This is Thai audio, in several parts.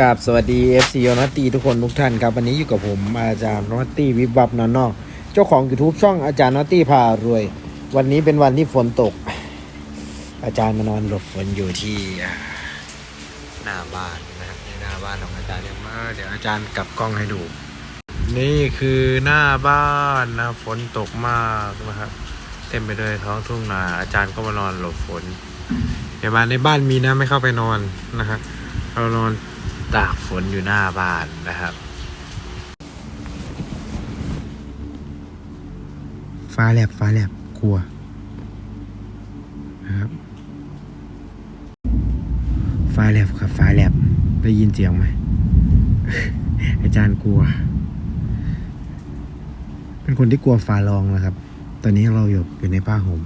กับสวัสดี FC โยนัตตีทุกคนทุกท่านครับ วันนี้อยู่กับผมอาจารย์นอตตี้วิบวับนอนนอก เจ้าของ YouTube ช่องอาจารย์นอตตี้พารวย วันนี้เป็นวันที่ฝนตก อาจารย์มานอนหลบฝนอยู่ที่หน้าบ้านนะครับในหน้าบ้านของอาจารย์เดี๋ยวมาเดี๋ยวอาจารย์กลับกล้องให้ดู นี่คือหน้าบ้านนะฝนตกมากนะครับเต็มไปด้วยท้องทุ่งนาอาจารย์ก็มานอนหลบฝนเดี๋ยวมาในบ้านมีนะไม่เข้าไปนอนนะครับเรานอน ตากฝนอยู่หน้าบ้านนะครับ ฟ้าแลบฟ้าแลบกลัวนะครับ ฟ้าแลบครับ ฟ้าแลบได้ยินเสียงไหม อาจารย์กลัว เป็นคนที่กลัวฟ้าร้องนะครับ ตอนนี้เราอยู่อยู่ในผ้าห่ม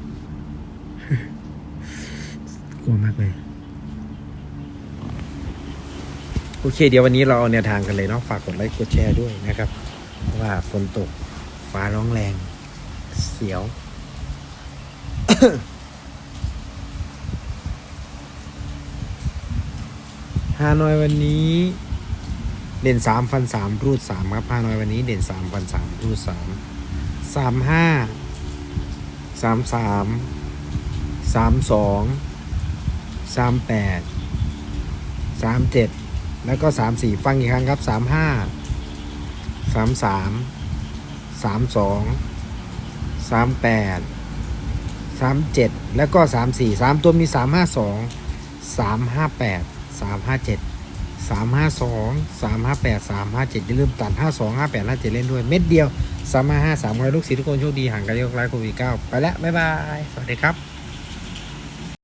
กลัวมากเลย โอเค เดี๋ยววันนี้เราเอาแนวทางกันเลยเนาะฝากกดไลค์กดแชร์ด้วยนะครับ ว่าฝนตกฟ้าร้องแรง เสียว ฮานอยวันนี้ เด่นสามฟันสามรูดสามครับฮานอยวันนี้เด่นสามฟันสามรูดสามสามห้าสามสามสามสองสามแปดสามเจ็ด แล้วก็สามสี่ฟังอีกครั้งครับสามห้าสามสามสามสองสามแปดสามเจ็ดแล้วก็สามสี่สามตัวมีสามห้าสองสามห้าแปดสามห้าเจ็ดสามห้าสองสามห้าแปดสามห้าเจ็ดอย่าลืมตัดห้าสองห้าแปดห้าเจ็ดเล่นด้วย เม็ดเดียวสามห้าห้าสามร้อยลูกศิษย์ทุกคนโชคดีห่างกันโยกไลค์โควิดเก้าไปแล้ว บ๊ายบาย สวัสดีครับ